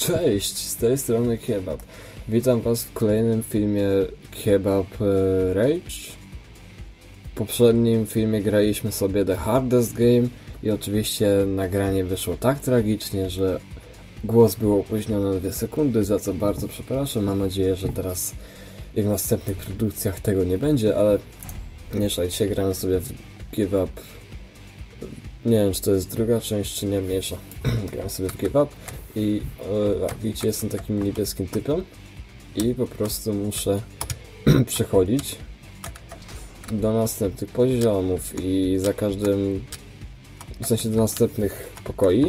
Cześć, z tej strony Kebab. Witam Was w kolejnym filmie Kebab e, Rage. W poprzednim filmie graliśmy sobie The Hardest Game i oczywiście nagranie wyszło tak tragicznie, że głos był opóźniony o 2 sekundy, za co bardzo przepraszam. Mam nadzieję, że teraz i w następnych produkcjach tego nie będzie, ale nie szajcie, sobie w Give Up. Nie wiem, czy to jest druga część, czy nie, mniejsza. grałem sobie w Give Up i e, widzicie, jestem takim niebieskim typem i po prostu muszę przechodzić do następnych poziomów i za każdym, w sensie do następnych pokoi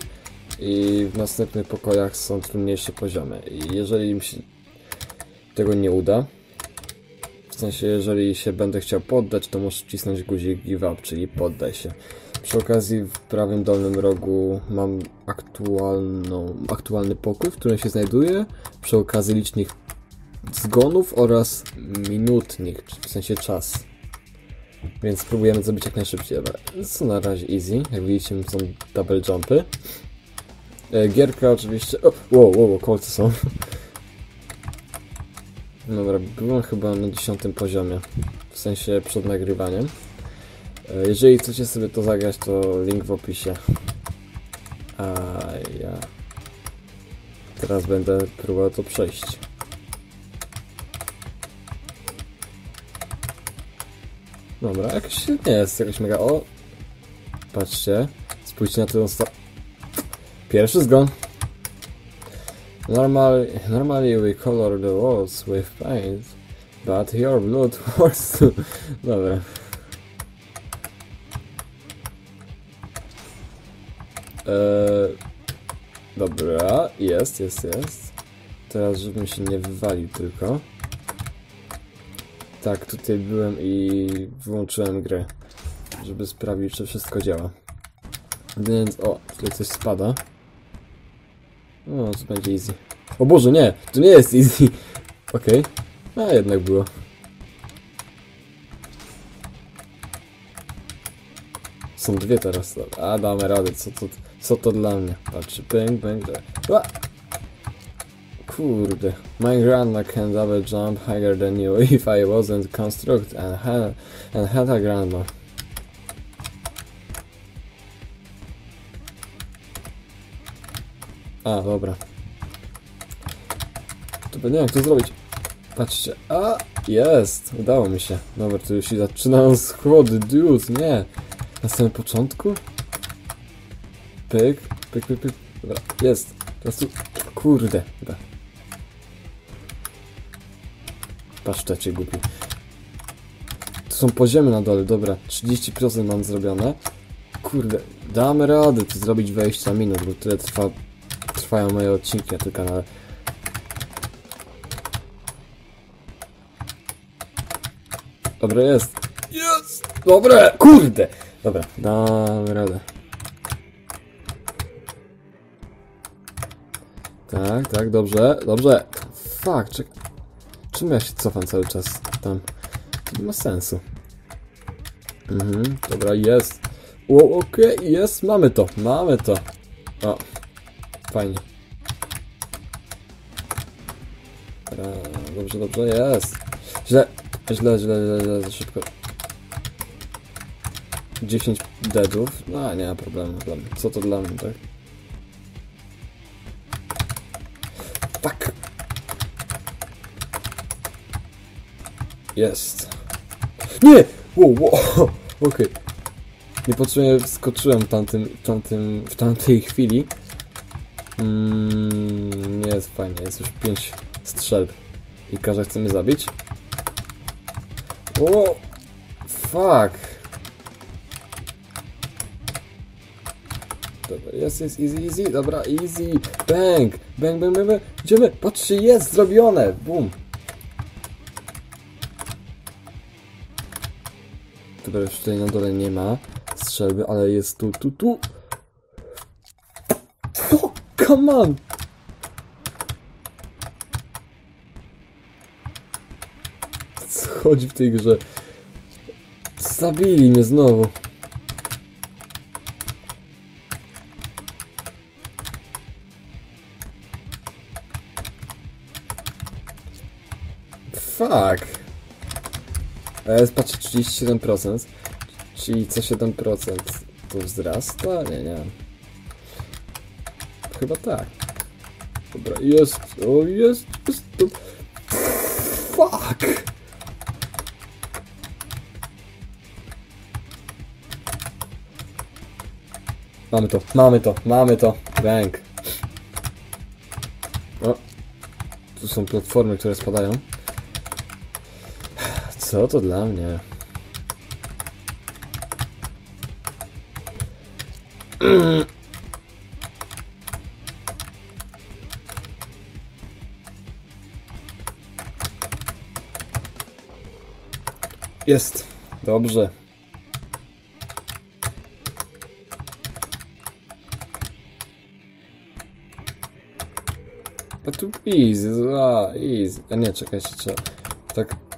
i w następnych pokojach są trudniejsze poziomy i jeżeli mi się tego nie uda, w sensie jeżeli się będę chciał poddać, to muszę wcisnąć guzik give up, czyli poddaj się. Przy okazji w prawym dolnym rogu mam aktualną, aktualny pokój, w którym się znajduję. Przy okazji licznych zgonów oraz minutnik, w sensie czas. Więc spróbujemy zrobić jak najszybciej. Dobra, są na razie easy. Jak widzicie są double jumpy. E, Gierka oczywiście... O, wow, wow, kolce są. Dobra, byłem chyba na 10 poziomie. W sensie przed nagrywaniem. E, Jeżeli chcecie sobie to zagrać, to link w opisie. A ja teraz będę próbował to przejść. Dobra, jakoś nie jest jakoś mega. O! Patrzcie, spójrzcie na ten osta... Pierwszy zgon. Normal, normally we color the walls with paint, but your blood too. Dobra. Dobra, jest, jest, jest. Teraz, żebym się nie wywalił tylko. Tak, tutaj byłem i wyłączyłem grę, żeby sprawdzić, czy wszystko działa. Więc, o, tutaj coś spada. O, to będzie easy. O Boże, nie, to nie jest easy. Okej, a jednak było. Są dwie teraz. A damy radę, co to, co to dla mnie? Patrzcie, bang, bang, bang. Kurde. My grandma can double jump higher than you if I wasn't construct and had, and had a grandma. A, dobra. To nie wiem, jak to zrobić. Patrzcie. A, jest! Udało mi się. Dobra, to już się zaczynają schody, dude, nie! Na samym początku? Pyk, pyk, pyk, pyk. Dobra, jest. Teraz tu... Kurde. Dobra. Paszczecie głupi. Tu są poziomy na dole, dobra. 30% mam zrobione. Kurde, damy radę tu zrobić 20 minut, bo tyle trwa, trwają moje odcinki na tym kanale. Dobra, jest. Jest! Dobre! Kurde! Dobra, damy radę. Tak, tak, dobrze, dobrze. Fuck, czek... Czym ja się cofam cały czas tam? To nie ma sensu. Mhm, dobra, jest. O, okej, jest, mamy to, mamy to. O, fajnie. Dobra, dobrze, dobrze, jest. Źle, źle, źle, źle, źle, za szybko. 10 deadów, no nie ma problemu, problemu. Co to dla mnie, tak? Jest. Nie! Wow, wow. Okej. Niepotrzebnie wskoczyłem tamtym, tamtym, w tamtej chwili. Mm, nie jest fajnie, jest już 5 strzelb. I każdy chce mnie zabić. O! Fuck! Dobra, jest, jest, easy, easy, dobra, easy, bang, bang, bang, bang, bang, idziemy, patrzcie, jest, zrobione, boom. której już tutaj na dole nie ma strzelby, ale jest tu, tu, tu. O, come on! Co chodzi w tej grze? Zabili mnie znowu. Fuck. Jest patrzę 37%, czyli co 7% to wzrasta? Nie, nie. Chyba tak. Dobra, jest, o jest, jest to... Fuck! Mamy to, mamy to, mamy to. Bank. O. Tu są platformy, które spadają. Co to dla mnie? Jest. Dobrze. A tu easy, a, easy. A nie, czekajcie, trzeba. Tak.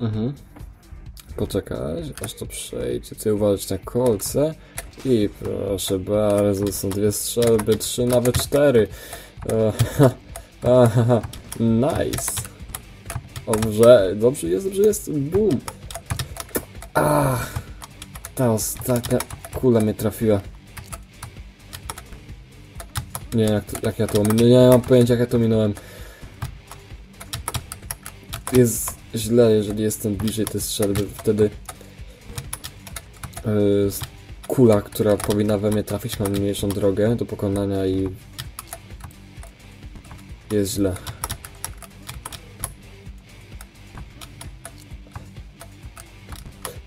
Mhm. Poczekać, aż to przejdzie. Tutaj uważać na kolce. I proszę bardzo, są dwie strzelby, trzy, nawet cztery. Aha, nice. Dobrze, dobrze jest, dobrze jest. Boom. Ach, ta ostatnia kula mnie trafiła. Nie jak, to, jak ja to ominąłem. Nie mam pojęcia jak ja to minąłem. Jest źle, jeżeli jestem bliżej tej strzelby. Wtedy yy, kula, która powinna we mnie trafić, ma mniejszą drogę do pokonania i jest źle.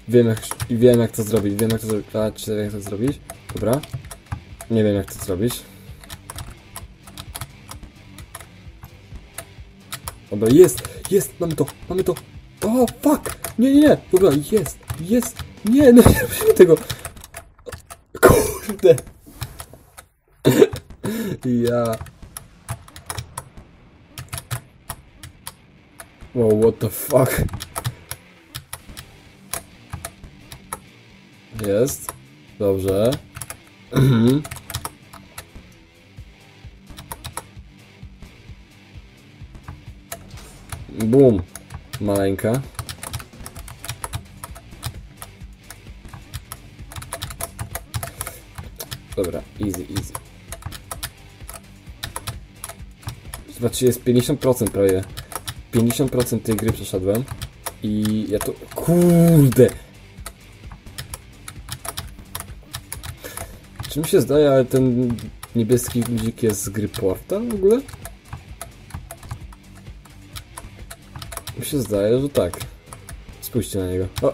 Wiem jak, wiem jak to zrobić, wiem jak to zrobić. Jak to zrobić. Dobra. Nie wiem jak to zrobić. Dobra, jest, jest, mamy to, mamy to. O, fuck! Nie, nie, nie, dobra, jest, jest, nie, no nie robimy tego. Kurde. Ja. Wow, what the fuck? Jest. Dobrze. Bum. Maleńka. Dobra, easy, easy. Zobaczcie, jest 50% prawie. 50% tej gry przeszedłem. I ja to... Kurde! Czy mi się zdaje, ale ten niebieski guzik jest z gry Portal w ogóle? Mi się zdaje, że tak. Spójrzcie na niego. O!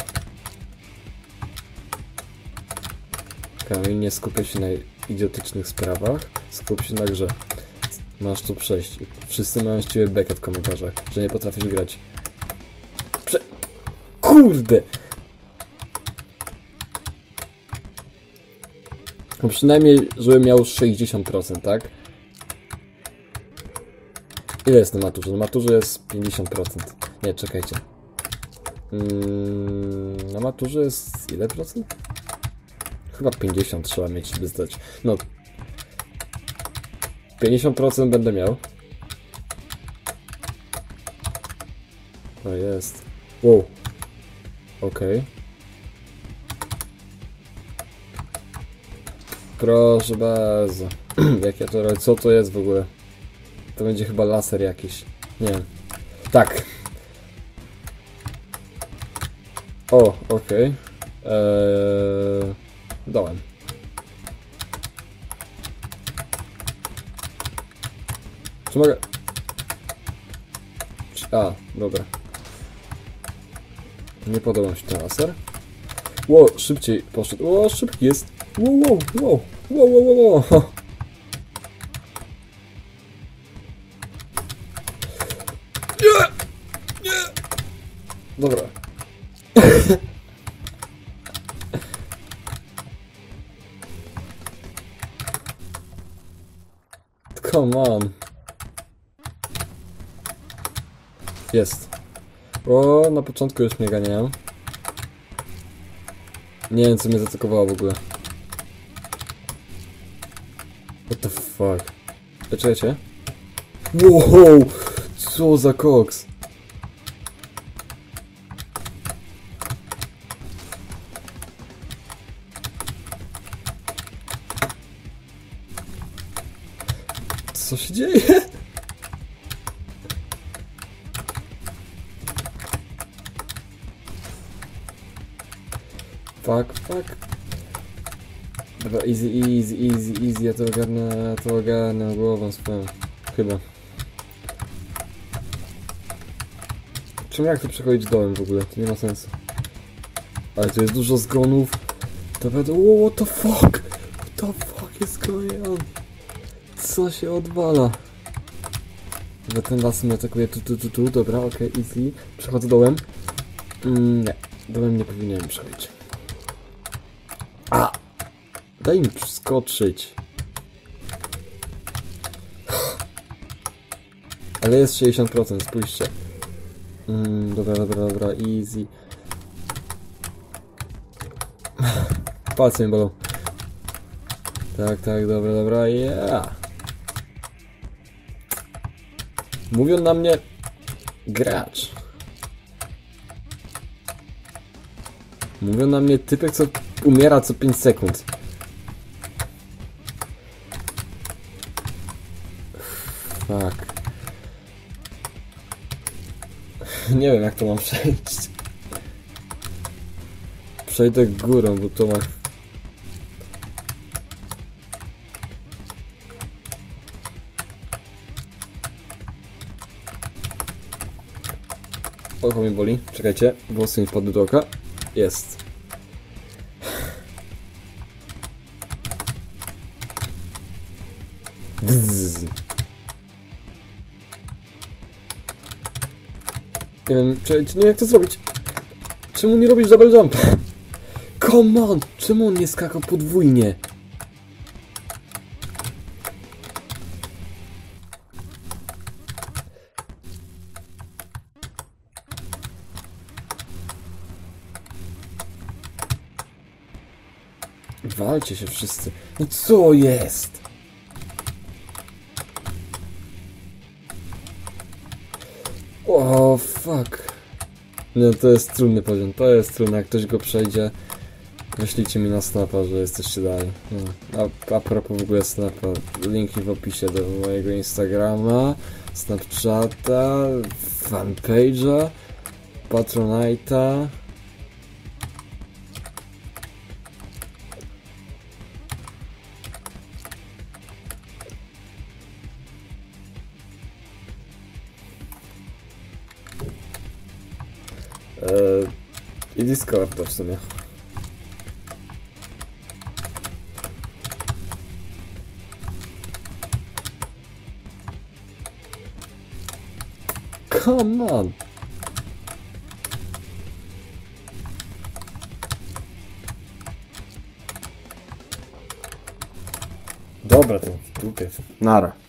Kamil, nie skupiaj się na idiotycznych sprawach. Skup się na grze. Masz tu przejść. Wszyscy mają z ciebie bekę w komentarzach, że nie potrafisz grać. Prze... Kurde! No przynajmniej, żebym miał 60%, tak? Ile jest na maturze? Na maturze jest 50%. Nie, czekajcie. Mm, na maturze jest ile procent? Chyba 50 trzeba mieć, żeby zdać. No. 50% będę miał. No jest. Wow. Okej. Proszę bardzo. Jak ja to robię? Co to jest w ogóle? To będzie chyba laser jakiś. Nie. Tak. O, okej. Eee, dołem. Czy mogę... A, dobra. Nie podoba mi się ten laser. Ło, szybciej poszedł. Ło, szybki jest. Ło, ło, ło, ło, ło, ło, Come on. Jest. O, na początku już mnie ganiają. Nie wiem, co mnie zaatakowało w ogóle. What the fuck? Czekajcie. Wow! Co za koks? Co się dzieje? Fuck, fuck. Dobra, easy, easy, easy, easy, ja to ogarnę, ja to ogarnę głową swoją. Chyba. Czemu jak to przechodzić dołem w ogóle? To nie ma sensu. Ale tu jest dużo zgonów. To będą... What the fuck? What the fuck is going on? Co się odwala? Że ten las mnie atakuje tu, tu, tu, tu. Dobra, okej, easy. Przechodzę dołem. Mm, nie, dołem nie powinienem przechodzić. A! Daj mi przeskoczyć. Ale jest 60%, spójrzcie. Mm, dobra, dobra, dobra, easy. Palce mi bolą. Tak, tak, dobra, dobra, yeah. Mówią na mnie gracz. Mówią na mnie typek, co umiera co 5 sekund. Fuck. Nie wiem jak to mam przejść. Przejdę górą, bo to ma... Oko mnie boli. Czekajcie, włosy mi wpadły do oka. Jest. Dzz. Nie wiem, czy, nie jak to zrobić. Czemu nie robisz double jump? Come on! Czemu on nie skakał podwójnie? Walcie się wszyscy. No co jest? O, fuck. Nie, to jest trudny poziom, to jest trudne, jak ktoś go przejdzie. Wyślijcie mi na snapa, że jesteście dalej. No. A, a propos w ogóle snapa, linki w opisie do mojego Instagrama, Snapchata, fanpage'a, Patronite'a. I Discorda w sumie. Come on! To w dupie. Nara.